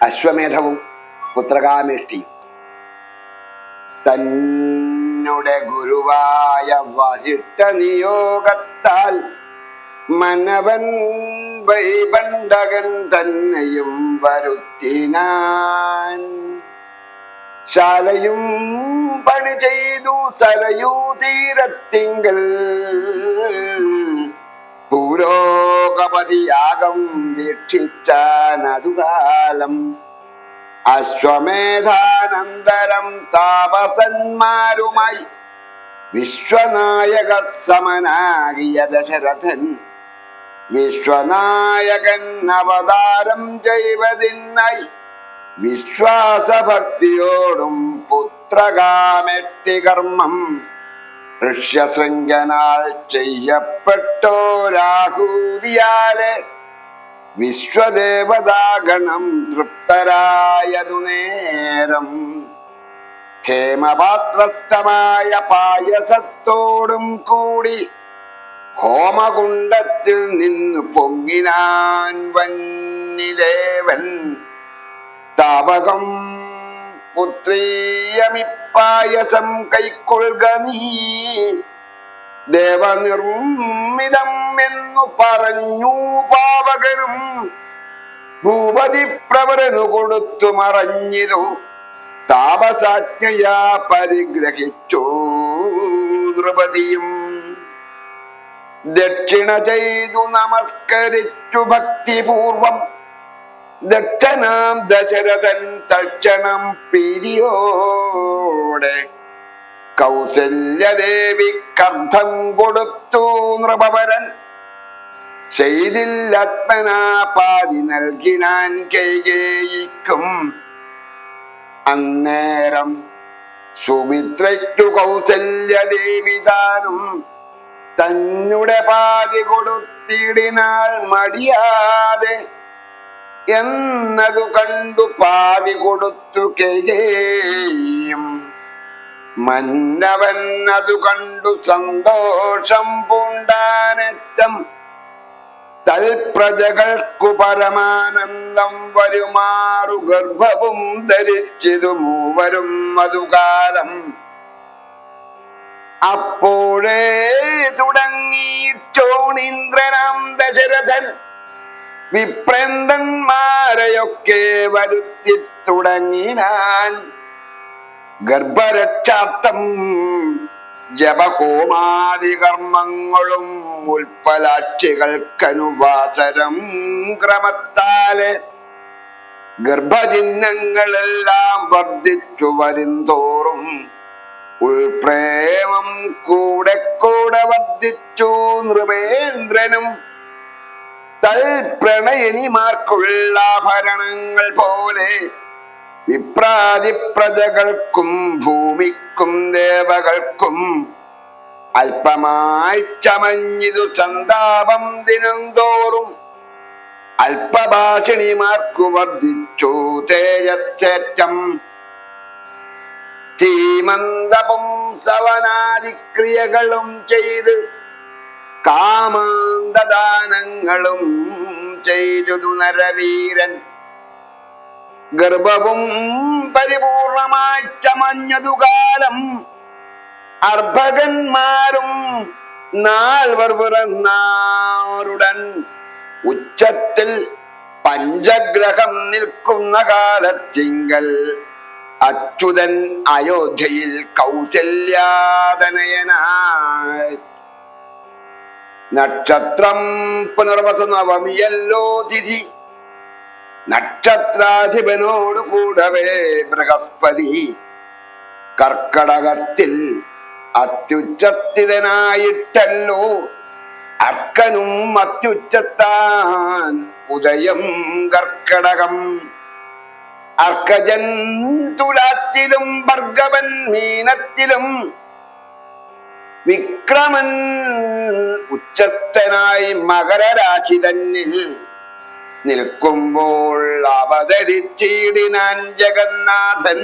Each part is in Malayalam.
അശ്വമേധവും പുത്രകാമേഷ്ടിയും തന്നുടെ ഗുരുവായ വസിഷ്ഠ നിയോഗത്താൽ മനവൻ വൈബണ്ടകൻ തന്നെയും വരുത്തിനാൻ. ശാലയും പണി ചെയ്തു സരയൂ തീരത്തിങ്കൽ ഭൂലോകപതിയാകം വീക്ഷിച്ചാനതുകാലം അശ്വമേധാനന്തരം താപസന്മാരുമായി വിശ്വനായക സമനാകിയ ദശരഥൻ. വിശ്വനായകൻ അവതാരം ചെയ്വതിന്നായി വിശ്വാസഭക്തിയോടും പുത്രകാമെട്ടി കർമ്മം. ഋഷ്യശൃംഖനാൽ ചെയ്യപ്പെട്ടോരാഹൂതിയാലെ വിശ്വദേവതാഗണം തൃപ്തരായതു നേരം. ഹേമപാത്രസ്ഥമായ പായസത്തോടും കൂടി ഹോമകുണ്ടത്തിൽ നിന്നു പൊങ്ങിനാൻ വന്നിദേവൻ. താപകം പുത്രീയമിപ്പായസം കൈക്കൊള്ളുക നീ. ദേവനിർമ്മിതം എന്നു പറഞ്ഞു പാവകനും ഭൂപതി പ്രവരനു കൊടുത്തു മറഞ്ഞിതു താപസാജ്ഞയാ പരിഗ്രഹിച്ചു നൃപതിയും ദക്ഷിണ ചെയ്തു നമസ്കരിച്ചു ഭക്തിപൂർവം ദക്ഷനാം ദശരഥൻ തക്ഷണം പിരിയോടെ കൗസല്യദേവി കർദ്ധം കൊടുത്തു നൃപവരൻ. ചെയ്തില്ലാത്മനാ പാതി നൽകിനാൻ കൈകേയിക്കും അന്നേരം സുമിത്രയ്ക്കു കൗസല്യദേവി താനും തന്നെ പാതി കൊടുത്തിടിനാൽ മടിയാതെ എന്നതു കണ്ടു പാതി കൊടുത്തു കെയും മന്നവൻ അതു കണ്ടു സന്തോഷം പൂണ്ടാനറ്റം. തൽപ്രജകൾക്കു പരമാനന്ദം വരുമാറു ഗർഭവും ധരിച്ചിതു മൂവരും മധുകാലം. അപ്പോഴേ തുടങ്ങി ചോണീന്ദ്രനാം ദശരഥൻ വിപ്രന്ദന്മാരെയൊക്കെ വരുത്തി തുടങ്ങിനാൻ ഗർഭരക്ഷാർത്ഥം ജപഹോമാദി കർമ്മങ്ങളും ഉൽപ്പലാക്ഷികൾക്കനുവാസരം ക്രമത്താൽ ഗർഭചിഹ്നങ്ങളെല്ലാം വർദ്ധിച്ചു വരുംതോറും ഉൾപ്രേമം കൂടെ കൂടെ വർദ്ധിച്ചു നൃപേന്ദ്രനും തൽപ്രണയനിമാർക്കുള്ള ആഭരണങ്ങൾ പോലെ വിപ്രാതി പ്രജകൾക്കും ഭൂമിക്കും ദേവകൾക്കും അല്പമായി ചമഞ്ഞിതു സന്താപം ദിനം തോറും അല്പഭാഷിണിമാർക്കു വർദ്ധിച്ചു തേജസ്സേറ്റം. ചീമന്തപും സവനാദിക്രിയകളും ചെയ്ത് കാമാന്തദാനങ്ങളും ചെയ്തു നരവീരൻ. ഗർഭവും പരിപൂർണമായി ചമഞ്ഞതു കാലം. അർഭകന്മാരും നാൽവർ പിറന്നാറുടൻ ഉച്ചത്തിൽ പഞ്ചഗ്രഹം നിൽക്കുന്ന കാലത്തിങ്കൽ അച്യുതൻ അയോധ്യയിൽ കൗസല്യാതനയനായി നക്ഷത്രം പുനർവസു നവമിയല്ലോ തിഥി. നക്ഷത്രാധിപനോട് കൂടവേ ബൃഹസ്പതി. കർക്കടകത്തിൽ അത്യുച്ചത്തിതനായിട്ടല്ലോ. അർക്കനും അത്യുച്ചത്താൻ ഉദയം കർക്കടകം. അർക്കജൻ തുലാത്തിലും ഭർഗവൻ മീനത്തിലും വിക്രമൻ ഉച്ചസ്ഥനായി മകരരാശി തന്നിൽ നിൽക്കുമ്പോൾ അവതരിച്ചിടിനാൻ ജഗന്നാഥൻ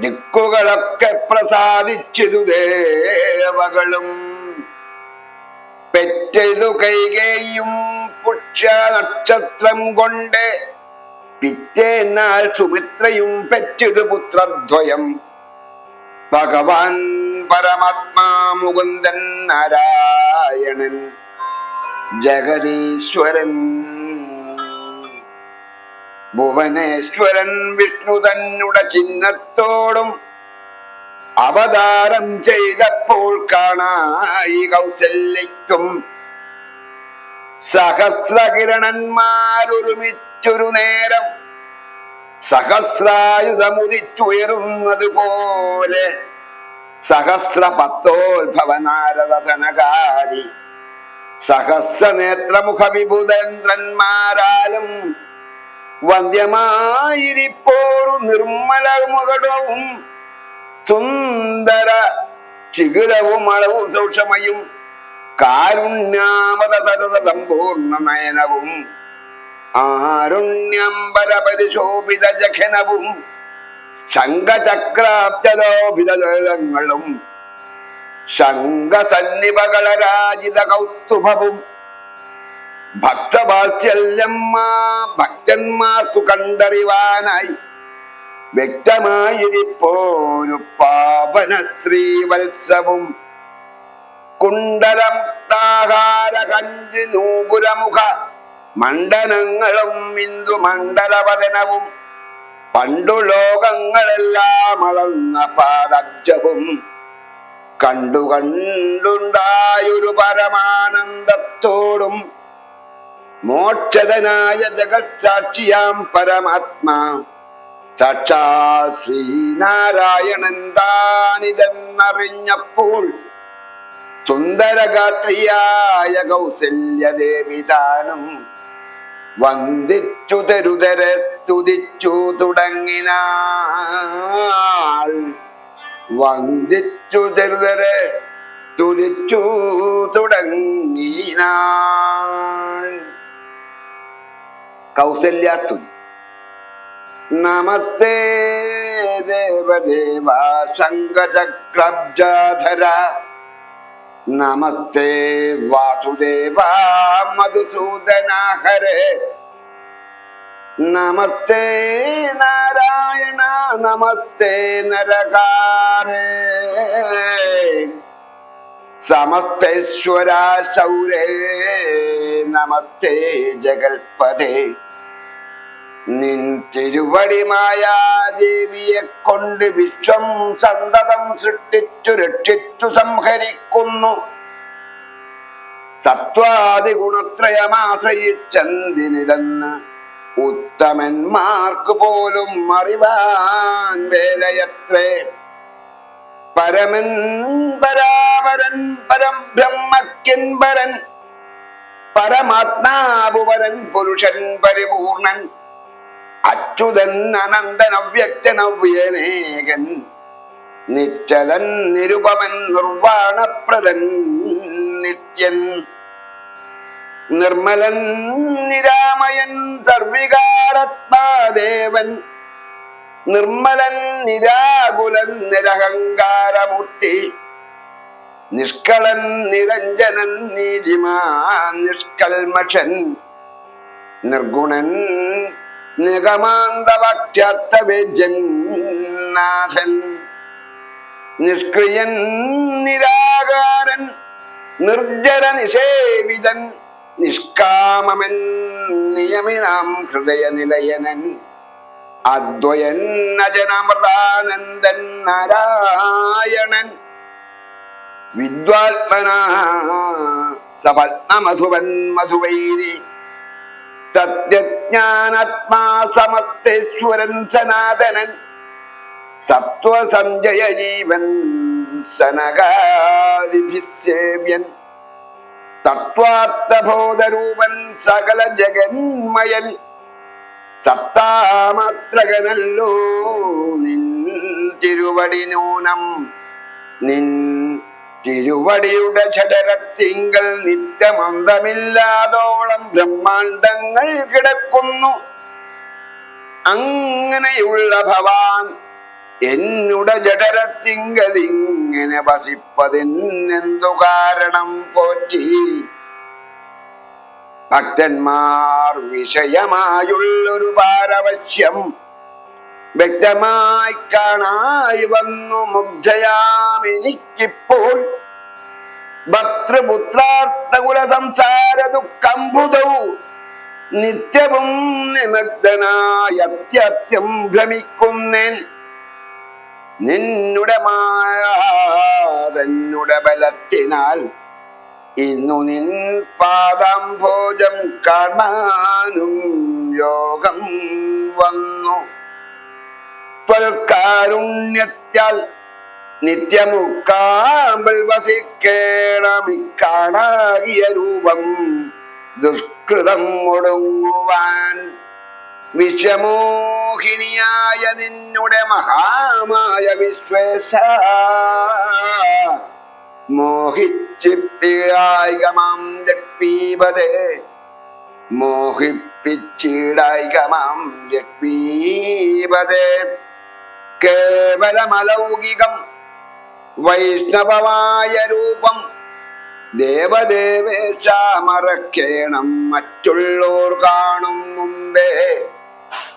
ദിക്കുകളൊക്കെ പ്രസാദിച്ചതു ദേവകളും പെറ്റതു കൈകേയും പുക്ഷ നക്ഷത്രം കൊണ്ട് പിറ്റേന്നാൽ സുമിത്രയും പെറ്റതു പുത്രദ്വയം ഭഗവാൻ പരമാത്മാ മുകുന്ദൻ നാരായണൻ ജഗദീശ്വരൻ. ഭുവനേശ്വരൻ വിഷ്ണു തന്നുടെ ചിഹ്നത്തോടും അവതാരം ചെയ്തപ്പോൾ കാണായി കൗശല്യക്കും സഹസ്രകിരണന്മാരൊരുമിച്ചൊരു നേരം സഹസ്രായുധമുദിച്ചുയരുന്നത് പോലെ സഹസ്ര പത്തോത്ഭവ നാരദ സനകാരി സഹസ്രനേത്രമുഖ വിഭുതേന്ദ്രന്മാരാലും വന്ധ്യമായിരിപ്പോരു നിർമ്മല മുകടവും സുന്ദര ചിഗുരവും അളവും സൂക്ഷ്മയും കാരുണ്യാമത സരസ സമ്പൂർണ നയനവും ആരുണ്യംബര പരിശോഭിത ജഖനവും ശംഖചക്രാബ്ജതോഭിതങ്ങളും ശംഖസന്നിപകളരാജിത കൗസ്തുഭവും ഭക്തവാത്സല്യമ്മ ഭക്തന്മാർക്കു കണ്ടറിവാനായി വ്യക്തമായിരിപ്പോരു പാവന സ്ത്രീവത്സവും കുണ്ടലം താഹാര നൂപുരമുഖ മണ്ഡലങ്ങളും ഇന്ദു മണ്ഡലവദനവും പണ്ടു ലോകങ്ങളെല്ലാം അളന്ന പാദജവും കണ്ടു കണ്ടുണ്ടായൊരു പരമാനന്ദത്തോടും മോക്ഷതനായ ജഗത് സാക്ഷിയാം പരമാത്മാ. സാക്ഷാ ശ്രീനാരായണൻ താനിതെന്നറിഞ്ഞപ്പോൾ സുന്ദരഗാത്രിയായ കൗസല്യദേവിതാനം വന്ദിച്ചു തുതിച്ചു തുടങ്ങിനാൾ വന്ദിച്ചു തരുതരെ തുതിച്ചു തുടങ്ങിനാൾ കൗസല്യാസ്തുതി നമസ്തേ ദേവദേവ ശങ്കചക്രബ്ജാധര നമസ്തേ വാസുദേവ മധുസൂദന ഹരേ നമസ്തേ നാരായണ നമസ്തേ നരകാരേ. സമസ്തേശ്വര ശൗരേ നമസ്തേ ജഗൽപദേ നിൻ തിരുവടിമായാദേവിയെ കൊണ്ട് വിശ്വം സന്തതം സൃഷ്ടിച്ചു രക്ഷിച്ചു സംഹരിക്കുന്നു. സത്വാദി ഗുണത്രയമാശ്രയിച്ചെന്തിനിതെന്ന് ഉത്തമന്മാർക്ക് പോലും അറിവാൻ വേലയത്രേ. പരമൻ പരാവരൻ പരം പരൻ പരമാത്മാവുപരൻ പുരുഷൻ പരിപൂർണൻ അച്യുതൻ അനന്തൻ അവ്യക്തൻ അവ്യനേകൻ നിശ്ചലൻ നിരുപമൻ നിർവാണപ്രദൻ നിത്യൻ. നിർമ്മലൻ നിരാമയൻ സർവികാരത്മാദേവൻ. നിർമ്മലൻ നിരാകുലൻ നിരഹങ്കാരമൂർത്തി. നിഷ്കളൻ നിരഞ്ജനൻ നീതിമാൻ നിഷ്കൽമഷൻ നിർഗുണൻ നിഗമാന്തവക്ഷ്യർത്ഥവേദ്യൻ നാഥൻ. നിഷ്ക്രിയൻ നിരാകാരൻ നിർജര നിഷേവിതൻ നിഷ്കാമമൻ നിയമിനാം ഹൃദയ നിലയനൻ അദ്വയൻ അജനമൃതാനന്ദൻ നാരായണൻ. വിദ്വാത്മനാ സപത്മധുവൻ മധുവൈരി. സത്യജ്ഞാനാത്മാ സമത്തേശ്വരൻ സനാതനൻ. സത്വസഞ്ജയ ജീവൻ സനകാദിഭിസേവ്യൻ. തത്വാർത്ഥബോധരൂപൻ സകല ജഗന്മയൻ സത്താമാത്രകനല്ലോ നിൻ തിരുവടി നൂനം നിൻ തിരുവടിയുടെ ചടരത്തിങ്കൽ നിത്യമന്തമില്ലാതോളം ബ്രഹ്മാണ്ടങ്ങൾ കിടക്കുന്നു. അങ്ങനെയുള്ള ഭവാൻ എന്നുടെ ജഡരത്തിങ്കൽ ഇങ്ങനെ വസിപ്പതിനെന്തു കാരണം പോറ്റി? ഭക്തന്മാർ വിഷയമായുള്ളൊരു പാരവശ്യം വ്യക്തമായി കാണായി വന്നു മുഗ്ധയാമെനിക്കിപ്പോൾ. ഭക്തൃപുത്രാർത്ഥകുല സംസാര ദുഃഖംബുധവും നിത്യവും നിമഗ്ധനായി അത്യത്യം ഭ്രമിക്കുന്നേൻ. നിന്നുടെ മായ ബലത്തിനാൽ ഇന്നു നിൻ പാദം ഭോജം കാണാനും യോഗം വന്നു. ത്വൽക്കാരുണ്യത്താൽ നിത്യമുക്കാമ്പൽ വസിക്കേണമിക്കാണാകിയ രൂപം ദുഷ്കൃതം ഒടുങ്ങുവാൻ വിശ്വമോഹിനിയായ നിന്നുടെ മഹാമായ വിശ്വേശ. മോഹിച്ചിട്ടിടായികമാം ജക്പീപതേ മോഹിപ്പിച്ചിടായികമാം ജക്പീപതേ കേവലമലൗകികം വൈഷ്ണവമായ രൂപം ദേവദേവേശ മറക്കേണം മറ്റുള്ളോർ കാണും മുമ്പേ.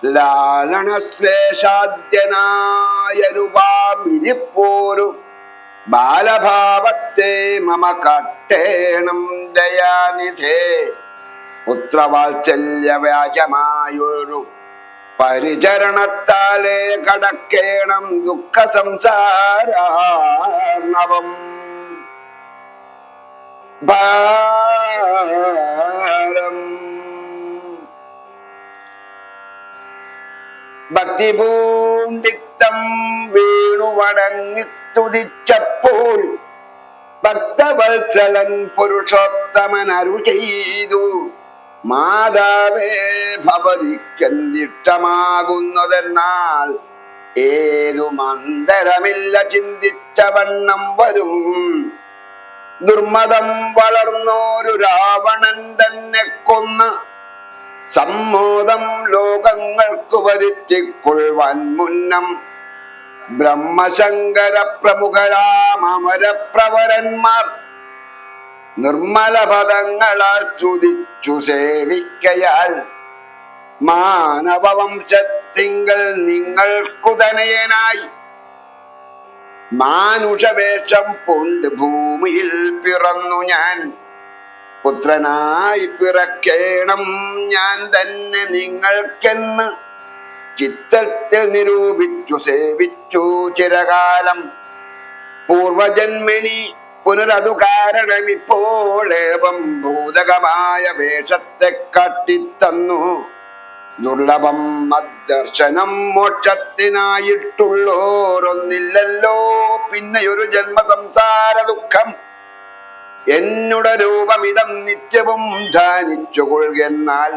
ലാലനശ്ലേഷാദ്യനായ രൂപാമിരിപ്പോരു ബാലഭാവത്തെ മമ കട്ടേണം ദയാനിധേ. പുത്രവാത്സല്യവ്യാജമായൊരു പരിചരണത്താലേ കടക്കേണം ദുഃഖ സംസാരം ഭാരം ഭക്തിപൂണ്ടിത്തം വീണു വടങ്ങി സ്തുതിച്ചപ്പോൾ ഭക്തവത്സലൻ പുരുഷോത്തമൻ അരു ചെയ്തു. മാതാവേ ഭവതിക്കെന്തിഷ്ടമാകുന്നതെന്നാൽ ഏതു മന്ദരമില്ല ചിന്തിച്ച വണ്ണം വരും. ദുർമതം വളർന്നോരു രാവണൻ തന്നെ കൊന്ന് സമ്മോദം ലോകങ്ങൾക്കു വരുത്തിക്കൊള്ളുവാൻ മുന്നം ബ്രഹ്മശങ്കര പ്രമുഖരാമരപ്രവരന്മാർ നിർമ്മല പദങ്ങളാൽ ചുതിച്ചു സേവിക്കയാൽ മാനവവംശത്തിങ്കൽ നിങ്ങൾക്കു തനയനായി മാനുഷവേഷം പൂണ്ട് ഭൂമിയിൽ പിറന്നു ഞാൻ. പുത്രനായി പിറക്കേണം ഞാൻ തന്നെ നിങ്ങൾക്കെന്ന്. ചിത്തത്തിൽ നിരൂപിച്ചു സേവിച്ചു ചിരകാലം. പൂർവജന്മനി പുനരതു കാരണമിപ്പോളേവം ഭൂതകമായ വേഷത്തെ കാട്ടിത്തന്നു. ദുർലഭം മദ്ദർശനം മോക്ഷത്തിനായിട്ടുള്ളോരൊന്നില്ലല്ലോ. പിന്നെയൊരു ജന്മസംസാര ദുഃഖം എന്നുടെ രൂപമിതം നിത്യവും ധാനിച്ചുകൊള്ളുകെന്നാൽ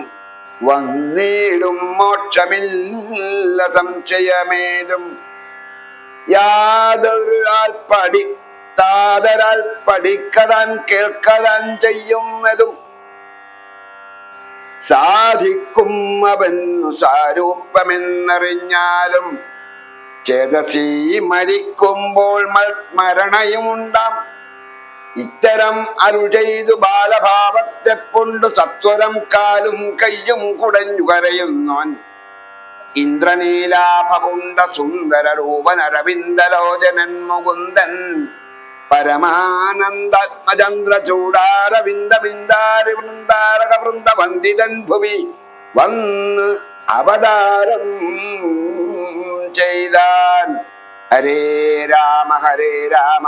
വന്നീടും മോക്ഷമില്ല സംശയമേതും. യാതൊരു ആൽപ്പടി താതരാൽ പഠിക്കതാൻ കേൾക്കതാൻ ചെയ്യുന്നതും സാധിക്കും അവൻ സാരൂപമെന്നറിഞ്ഞാലും ചേതസി മരിക്കുമ്പോൾ മരണയുമുണ്ടാം. ഇത്തരം അരു ചെയ്തു ബാലഭാവത്തെ കൊണ്ട് സത്വരം കാലും കയ്യും കുടഞ്ഞു കരയുന്നോൻ ഇന്ദ്രനീലാഭകുണ്ട സുന്ദര രൂപനരവിന്ദലോചനൻ മുകുന്ദൻ. പരമാനന്ദാത്മചന്ദ്ര ചൂടാരവിന്ദ ബിന്ദാരി വൃന്ദാരക വൃന്ദ വന്ദിതൻ ഭുവി വന്ന് അവതാരം ചെയ്താൻ. ഹരേ രാമ ഹരേ രാമ.